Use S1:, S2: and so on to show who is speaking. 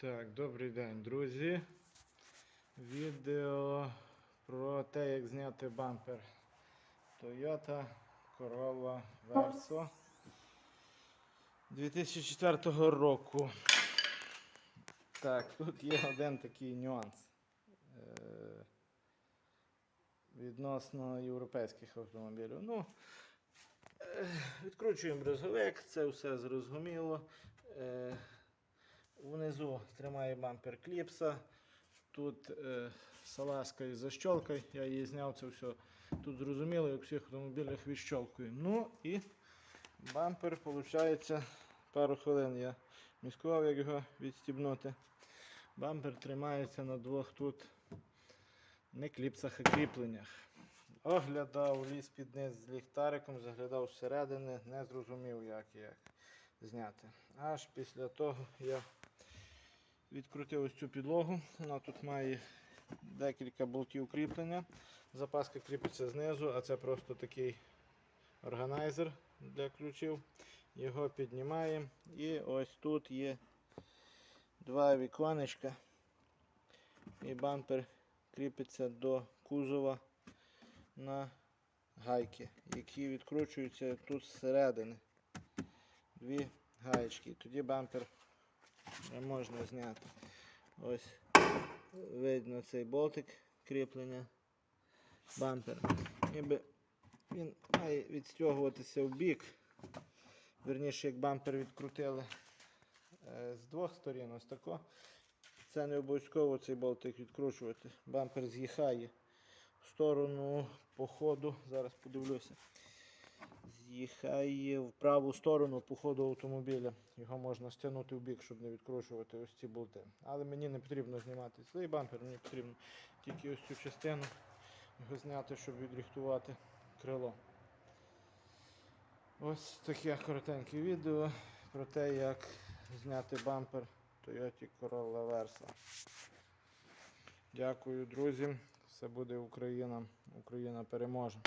S1: Так, добрий день, друзі. Відео про те, як зняти бампер Toyota Corolla Verso 2004 року. Так, тут є один такий нюанс. Е, Відносно європейських автомобілів. Ну, е, відкручуємо брезговик, це все зрозуміло. Внизу тримає бампер кліпса. Тут е, салазка із защолкою. Я її зняв це все. Тут зрозуміло, як в всіх автомобілях відщолкую. Ну і бампер, виходить, пару хвилин я міскував, як його відстібнути. Бампер тримається на двох тут не кліпсах, а кріпленнях. Оглядав, ліз під низ з ліхтариком, заглядав зсередини, не зрозумів, як і як зняти. Аж після того я відкрутив ось цю підлогу. Вона тут має декілька болтів кріплення. Запаска кріпиться знизу, а це просто такий органайзер для ключів. Його піднімаємо. І ось тут є два віконечка. І бампер кріпиться до кузова на гайки, які відкручуються тут зсередини. Дві гаєчки. Тоді бампер не можна зняти. Ось видно цей болтик кріплення бампера. Ніби він має відстягуватися в бік. Верніше, як бампер відкрутили е, з двох сторін, ось тако. Це не обов'язково цей болтик відкручувати. Бампер з'їхає в сторону по ходу. Зараз подивлюся. З'їхає в праву сторону по ходу автомобіля. Його можна стягнути в бік, щоб не відкручувати ось ці болти. Але мені не потрібно знімати цей бампер, мені потрібно тільки ось цю частину його зняти, щоб відрихтувати крило. Ось таке коротеньке відео про те, як зняти бампер Toyota Corolla Versa. Дякую, друзі. Все буде Україна. Україна переможе.